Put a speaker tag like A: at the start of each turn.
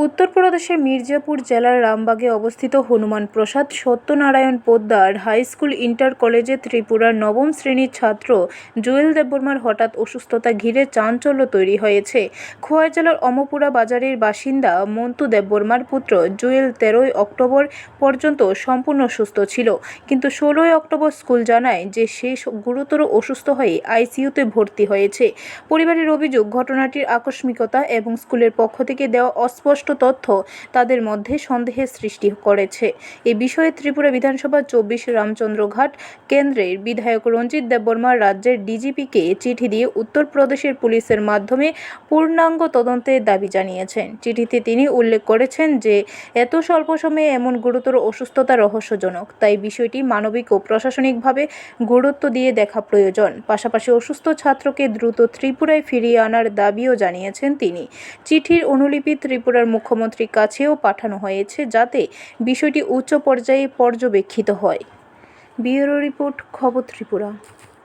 A: উত্তরপ্রদেশের মির্জাপুর জেলার রামবাগে অবস্থিত Hanuman Prasad Satyanarayan Poddar high school inter কলেজে ত্রিপুরার নবম শ্রেণির ছাত্র জুয়েল দেববর্মার হঠাৎ অসুস্থতা ঘিরে চাঞ্চল্য তৈরি হয়েছে। খোয়াই জেলার অমপুরা বাজারের বাসিন্দা মন্তু দেববর্মার পুত্র জুয়েল তেরোই অক্টোবর পর্যন্ত সম্পূর্ণ সুস্থ ছিল। কিন্তু ষোলোই অক্টোবর স্কুল জানায় যে সে গুরুতর অসুস্থ হয়ে আইসিইউতে ভর্তি হয়েছে। পরিবারের অভিযোগ, ঘটনাটির আকস্মিকতা এবং স্কুলের পক্ষ থেকে দেওয়া অস্পষ্ট তথ্য তাদের মধ্যে সন্দেহের সৃষ্টি করেছে। এ বিষয়ে ত্রিপুরা বিধানসভা চব্বিশ রামচন্দ্রঘাট কেন্দ্রের বিধায়ক রঞ্জিত দেববর্মা রাজ্যের ডিজিপিকে চিঠি দিয়ে উত্তরপ্রদেশের পুলিশের মাধ্যমে পূর্ণাঙ্গ তদন্তের দাবি জানিয়েছেন। চিঠিতে তিনি উল্লেখ করেছেন যে, এত স্বল্প সময়ে এমন গুরুতর অসুস্থতা রহস্যজনক, তাই বিষয়টি মানবিক ও প্রশাসনিকভাবে গুরুত্ব দিয়ে দেখা প্রয়োজন। পাশাপাশি অসুস্থ ছাত্রকে দ্রুত ত্রিপুরায় ফিরিয়ে আনার দাবিও জানিয়েছেন তিনি। চিঠির অনুলিপি ত্রিপুরার মুখ্যমন্ত্রীর কাছেও পাঠানো হয়েছে যাতে বিষয়টি উচ্চ পর্যায়ে পর্যবেক্ষিত হয়। ব্যুরো রিপোর্ট খবর ত্রিপুরা।